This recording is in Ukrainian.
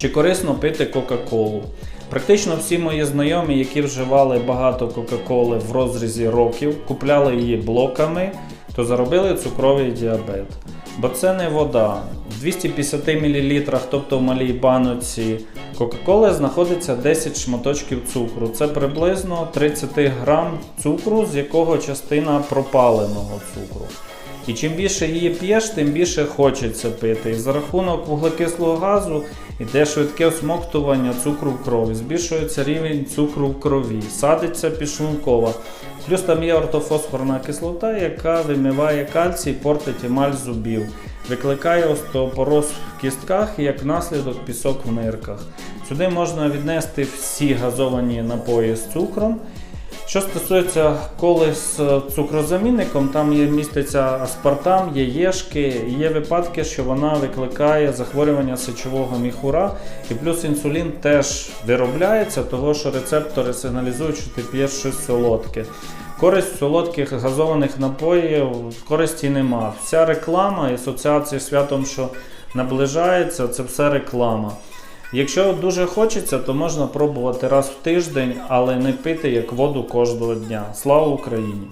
Чи корисно пити Кока-Колу? Практично всі мої знайомі, які вживали багато Кока-Коли в розрізі років, купляли її блоками, то заробили цукровий діабет. Бо це не вода. В 250 мл, тобто в малій баноці Кока-Коли, знаходиться 10 шматочків цукру. Це приблизно 30 грам цукру, з якого частина пропаленого цукру. І чим більше її п'єш, тим більше хочеться пити. І за рахунок вуглекислого газу йде швидке всмоктування цукру в крові, збільшується рівень цукру в крові, садиться підшлункова. Плюс там є ортофосфорна кислота, яка вимиває кальцій, портить емаль зубів, викликає остеопороз в кістках і як наслідок пісок в нирках. Сюди можна віднести всі газовані напої з цукром. Що стосується коли з цукрозамінником, там є міститься аспартам, є єшки, є випадки, що вона викликає захворювання сечового міхура, і плюс інсулін теж виробляється, того що рецептори сигналізують, що ти п'єш щось солодке. Користь солодких газованих напоїв користі нема. Вся реклама і асоціація з святом, що наближається, це все реклама. Якщо дуже хочеться, то можна пробувати раз в тиждень, але не пити як воду кожного дня. Слава Україні!